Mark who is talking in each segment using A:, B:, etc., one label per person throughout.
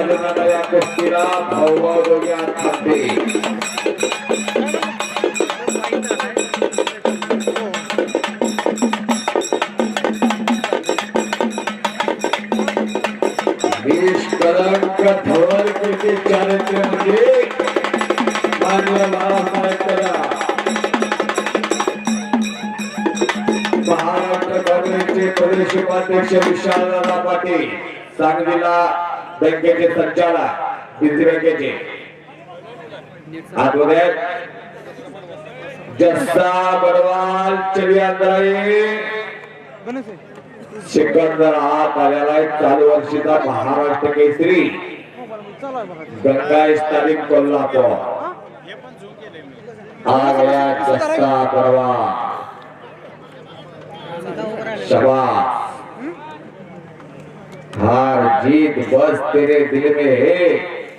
A: राजनाला या कुस्तीला भाऊभाऊ दोघे आज चारित्र्य म्हणजे माननीय महाराष्ट्र काँग्रेसचे प्रदेश उपाध्यक्ष विशालदादा पाटील सांगलीला बँकेचे संचालक बिजली बँकेचे. आठवड्यात जस्सा बडवाल चली अंतराळे. सिकंदर हा आलेला चालू वर्षीचा महाराष्ट्र केसरी. गंगा स्थानिक कोल्हापूर. आ गया जस्सा बडवाल शाबाश हार जीत बस तेरे दिल में है।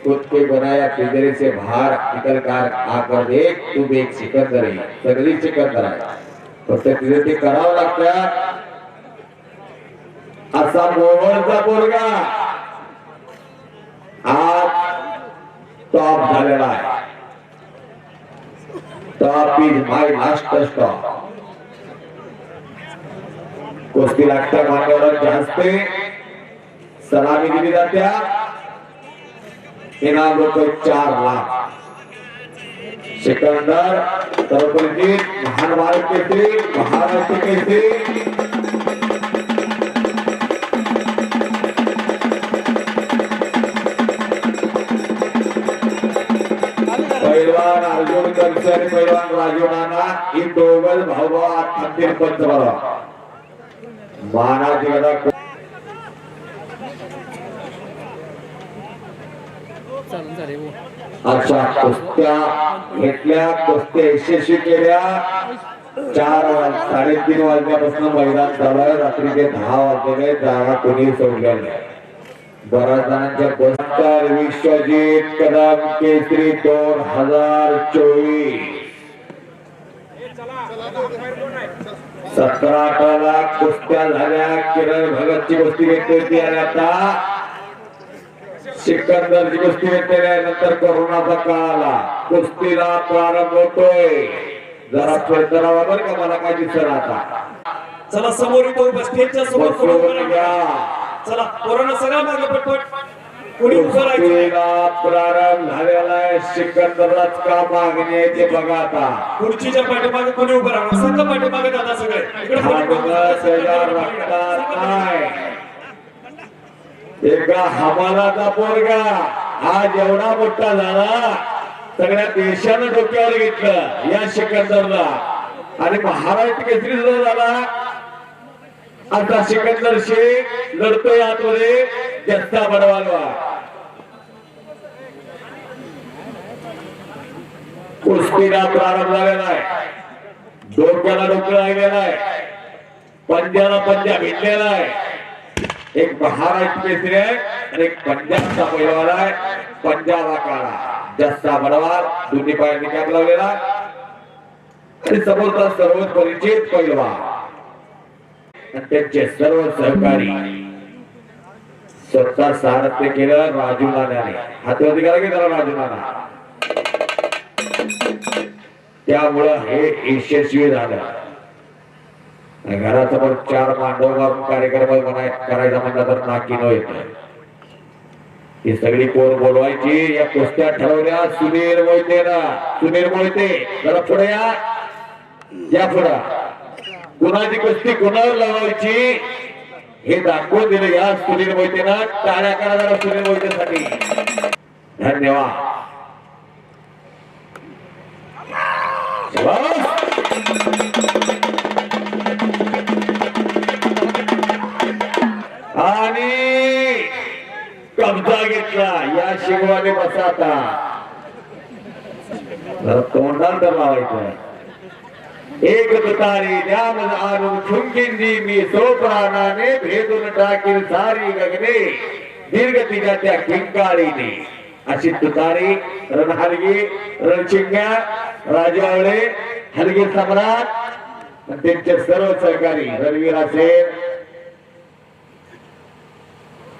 A: खुद के बनाया पिंजरे से बाहर निकल कर आकर देख तू भी एक सिकंदर आहे सगळी सिकंदर आहे फक्त तिथे ते करावं लागतं असा मोहनचा पोरगा आज टॉप झालेला आहे top is my last stop कुस्ती लागता मान्यवरांच्या हस्ते। सलामी दिली जात्या इनाम रुपये चार लाख। सिकंदर तरपरिचित महान भारत केसरी महाराष्ट्र केसरी पैलवान अर्जुन कनसे पैलवान राजू नाना ही दोघं भाऊ भाऊ आज थांबतील
B: हो.
A: अच्छा कुस्त्या घेतल्या कुस्त्या यशस्वी केल्या. चार वाज साडेतीन वाजल्यापासून मैदान चालू आहे रात्रीचे दहा वाजलेले जागा कोणी सोडल्या नाही. बऱ्याच जणांच्या पुरस्कार विश्वजित कदम केसरी दोन हजार चोवीस. सतरा अठरा लाख कुस्त्या झाल्या. किरण भगतची कुस्ती घेतली होती आणि आता सिकंदरची कुस्ती घेतल्यानंतर कोरोनाचा काळ आला. कुस्तीला प्रारंभ होतोय. जरा प्रयत्न बरं का मला काय दिसत आता.
C: चला समोर येतो स्टेजच्या समोर
A: बसून घ्या
C: चला कोरोना सगळा मागे पटपट. कोणी उभं राहायचं?
A: कुस्तीला प्रारंभ झालेला आहे. सिकंदरलाच का मागणी आहे ते बघा आता.
C: खुर्चीच्या पाठीमागे कोणी उभं राहणार? संघ पाठीमागे दादा सगळे. इकडे उभं
A: एका हमालाचा पोरगा. हा जेवढा मोठा झाला सगळ्या देशानं डोक्यावर घेतलं या सिकंदरला. आणि महाराष्ट्र केसरी सुद्धा झाला. आता सिकंदर शेख लढतोय आतमध्ये जस्ता बडवालवा कुस्तीला प्रारंभ झालेला आहे डोक्याला डोकं लागलेला आहे पंजाला पंजा भेटलेला आहे एक महाराष्ट्र केसरी आहे आणि एक पंजाबचा पैलवान आहे पंजाबा काळा. जस्ता बडवाल दोन्ही पायांनी कॅप लावलेला. आणि समोरचा सर्व परिचित पैलवान. आणि त्यांचे सर्व सहकारी. स्वतः सारथ्य केलं राजू नानाने हातवरती करा की त्याला राजू नाना. त्यामुळं हे यशस्वी झालं. घरासमोर चार मांडव कार्यक्रम करायचा म्हणला तर नाकी नव्हे. ही सगळी कोण बोलवायची या कुस्त्या ठरवल्या सुनील मोहिते ना सुनील मोहिते जरा पुढे या. या पुढे. कुणाची कुस्ती कुणावर लावायची हे दाखवून दिले या सुनील मोहितेनं. टाळ्या करा जरा सुनील मोहितेसाठी. धन्यवाद. शाबास. कब्जा या शिगवाने बसा आता जरा तोंडात लावायचं. एक तुतारी द्या आरू झुंकिंदी मी सोप्राणाने भेदून टाकील सारी गगने. दीर्घ तिच्या त्या किंकाळीने. अशी तुतारी रणहलगी रणशिंग्या राजावळे हलगी सम्राट त्यांचे सर्व सहकारी रणवीर असेल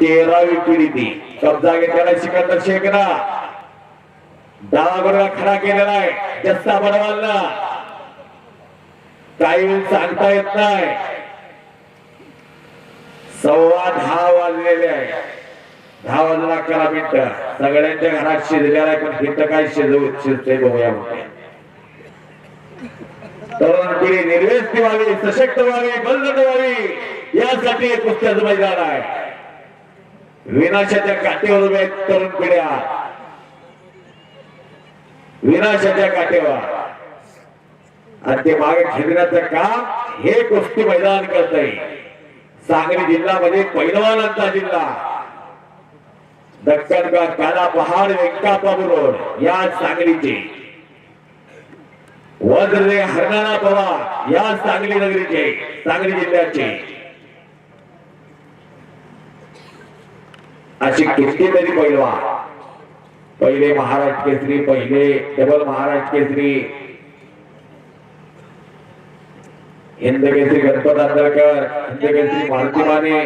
A: तेरावी पिढी ती कब्जा घेतलेला सिकंदर शेखना दहा बरोबर खडा केलेला आहे जस्ता बनवालना काही सांगता येत नाही. सव्वा दहा वाजलेले आहे. दहा वाजला अकरा मिनिट. सगळ्यांच्या घरात शिजलेला आहे पण तिथं काय शिजवू शिजते बघूया तरुण पिढी निर्वेस्ती व्हावी सशक्त व्हावी बलगट व्हावी. यासाठी हे कुस्त्याचं मैदान आहे. विनाशाच्या काठीवर उभ्या तरुण पिढ्या. विनाशाच्या काठीवर. आणि ते मागे खेळण्याचं काम हे कुस्ती मैदान करत आहे सांगली जिल्हा म्हणजे पैलवानांचा जिल्हा. दक्कन का काला पहाड व्यंकापाबू रोड या सांगलीचे. वज्रे हरणारा पवार या सांगली नगरीचे सांगली जिल्ह्याचे. अशी कितीतरी पैलवा पहिले महाराष्ट्र केसरी पहिले डबल महाराज केसरी. हिंद केसरी गणपत आंदळकर हिंद केसरी मारुती माने.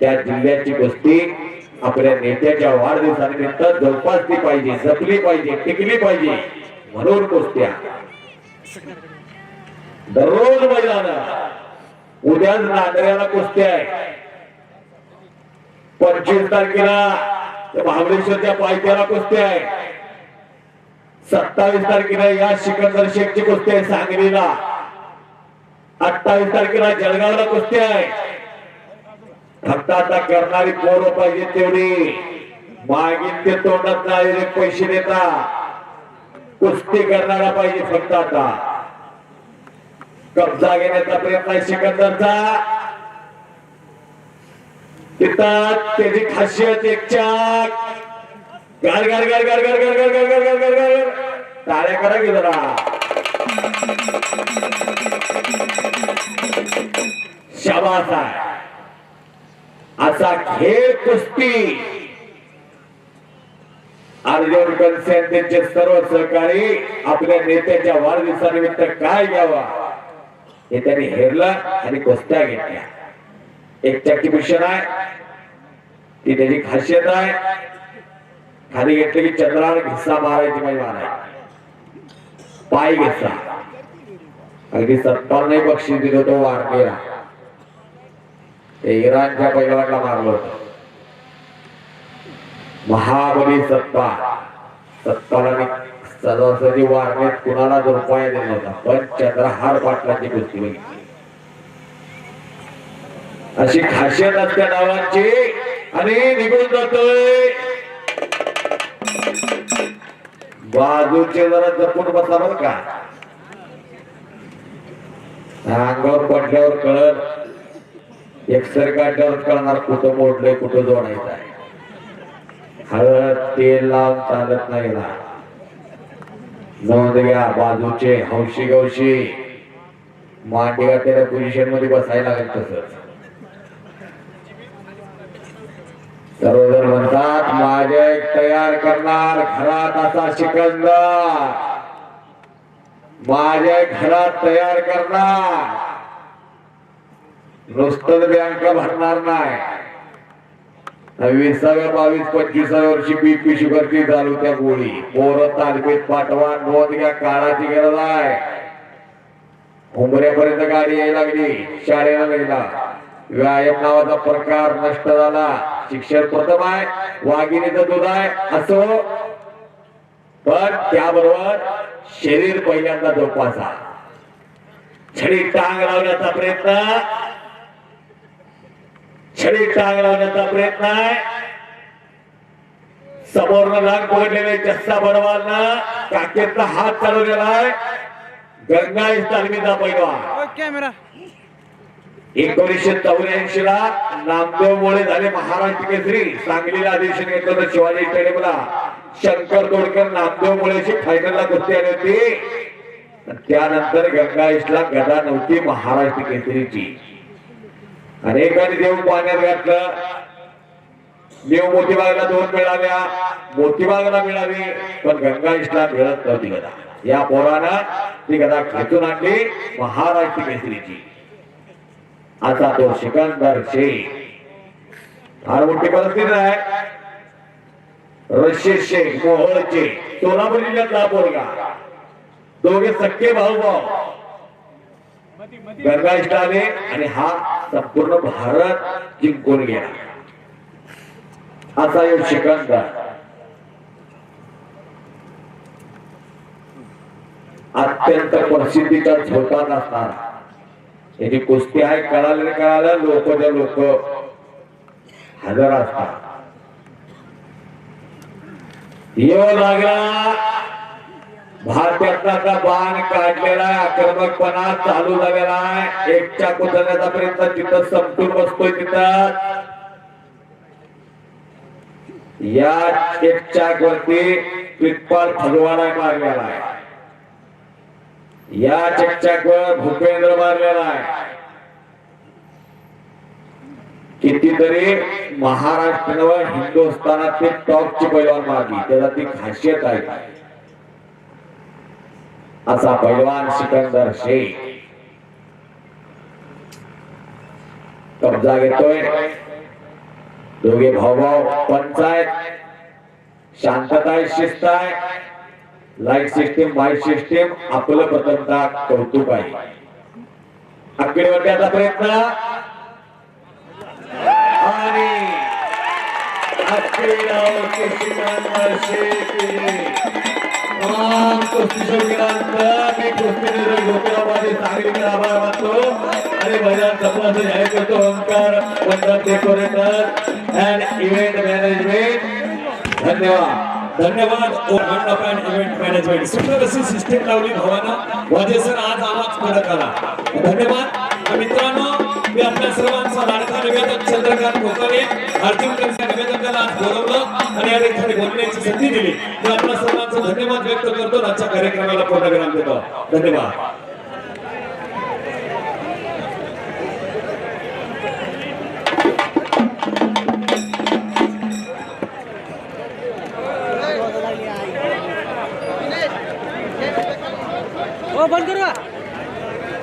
A: त्या जिल्ह्याची कुस्ती आपल्या नेत्याच्या वाढदिवसानिमित्त जोपासली पाहिजे जपली पाहिजे टिकली पाहिजे म्हणून कुस्त्या. दररोज मैदान उद्याच नांदऱ्याला कुस्त्या आहे. पंचवीस तारखेला त्या महाबळेश्वरच्या पायथ्याला कुस्ती आहे. सत्तावीस तारखेला या सिकंदर शेखची कुस्ती आहे सांगलीला. अठ्ठावीस तारखेला जळगावला कुस्ती आहे. फक्त आता करणारी पोरं पाहिजे तेवढी. मागील ते तोंडात नाही पैसे देता. कुस्ती करणारा पाहिजे फक्त आता. कब्जा घेण्याचा प्रयत्न आहे सिकंदरचा येतात त्याची खासियत एक चाक गार गार गार गार गार गार गार गार गार गार गार गार टाळ्या करा की जरा शाबास असा खेळ कुस्ती अर्जुन कनसेन त्यांचे सर्व सहकारी आपल्या नेत्याच्या वाढदिवसानिमित्त काय घ्यावा हे त्यांनी हेरलं आणि कुस्त्या घेतल्या एक चक्की मिशन आहे. ती त्याची खासियत आहे. खाली घेतले की चंद्रावर घिस्सा मारायची माहिती मारायची पाय घिस्सा अगदी सत्तावन्न बक्षीस दिलं तो वारकेला. ते इराणच्या पैलवानला मारलं होत. महाबली सत्ता. सत्ताला सदासदी वारण्यात कुणाला रुपया दिला होता पण चंद्रहार पाटलाची कुस्ती बघितली अशी खासियत असते नावांची. आणि निघून जातोय. बाजूचे जरा जपून बसला बरं का. अंगावर पडल्यावर कळत एकसर काढल्यावर कळणार कुठं मोडलंय कुठं जोडायचं आहे हळद तेल लावून चालत नाही ना. नोंद घ्या बाजूचे हौशी गवशी मांडी घातलेल्या पोझिशनमध्ये बसायला लागेल तसंच. सर्वजण म्हणतात माझ्या तयार करणार घरात असा सिकंदर माझ्या घरात तयार करणार. नुसतं बँक भरणार नाही. विसाव्या बावीस पंचवीसाव्या वर्षी बीपी शुगरची चालू त्या गोळी. पोरं तालमीत पाठवा नोंद घ्या काळाची गरज आहे. उमऱ्यापर्यंत गाडी यायला लागली. शाळेला गेला व्यायाम नावाचा प्रकार नष्ट झाला. शिक्षण प्रथम आहे. वाघिणीचं दूध आहे. असो. पण त्याबरोबर शरीर पहिल्यांदा जोपासा. छडी टांग लावण्याचा प्रयत्न. छडी टांग लावण्याचा प्रयत्न आहे. समोरनं नाग पकडलेले जस्सा बनवालनं काकेतला हात चालवलेला आहे. गंगा तालमीचा पैलवान.
B: कॅमेरा.
A: एकोणीसशे चौऱ्याऐंशी ला नामदेव मुळे झाले महाराष्ट्र केसरी सांगलीला अधिवेशन घेतलं तर शिवाजी स्टेडियमला शंकर तोडकर नामदेव मुळेशी फायनलला कुस्ती आली होती. त्यानंतर गंगा ईशला गदा नव्हती महाराष्ट्र केसरीची अनेकांनी देव पाण्यात घातलं. देव मोतीबागला दोन मिळाल्या. मोतीबागला मिळाली पण गंगा ईशला मिळत नव्हती गदा. या पोरानं ती गदा खेचून आणली महाराष्ट्र केसरीची आता तो सिकंदर शेख. फार मोठी परिस्थिती आहे. रशेशे मोहोळचे सोलापूर जिल्ह्यातला पोरगा. दोघे सख्खे भाऊ भाऊ गंगाष्ट आले आणि हा संपूर्ण भारत जिंकून गेला असा एक सिकंदर. अत्यंत प्रसिद्धीचा झोतात असणारा याची कुस्ती आहे कळालं नाही कळालं लोक त्या लोक. हजर असतात. येऊ लागला भारतातला बाण काढलेला आहे आक्रमकपणा चालू झालेला आहे. एकच्या कुदण्याचा प्रयत्न तिथं संपून बसतोय तिथं. या एकच्या वरती पिटपाल फलवाडा मारलेला आहे. या चकचकवर भूपेंद्र मारलेला आहे. कितीतरी महाराष्ट्र व हिंदुस्थानातली टॉपची पैलवान मारली. त्याला ती खासियत आहे. असा पैलवान सिकंदर शेख. कब्जा घेतोय. दोघे भाऊभाऊ पंचायत. शांतता आहे, शिस्त आहे. लाइट सिस्टीम वाईट सिस्टीम आपलं पतंता कौतुक आहे. आकडेवाट्याचा प्रयत्न आणि आभार मानतो. आणि मैदान सपनाचं जाहीर करतो Omkar decorator and event management धन्यवाद.
C: धन्यवाद. मंडप अँड इव्हेंट मॅनेजमेंट सुंदर अशी सिस्टीम लावली भावानं. वाजे सर आज आवाज कडक आला. धन्यवाद. मित्रांनो मी आपल्या सर्वांचा लाडका निवेदक चंद्रकांत कोकाने आर्थिक त्यांच्या निवेदकाला आज बोलवलं आणि या ठिकाणी बोलण्याची संधी दिली. मी आपल्या सर्वांचा धन्यवाद व्यक्त करतो आजच्या कार्यक्रमाला पूर्ण विराम देतो. धन्यवाद.
B: बंद करू का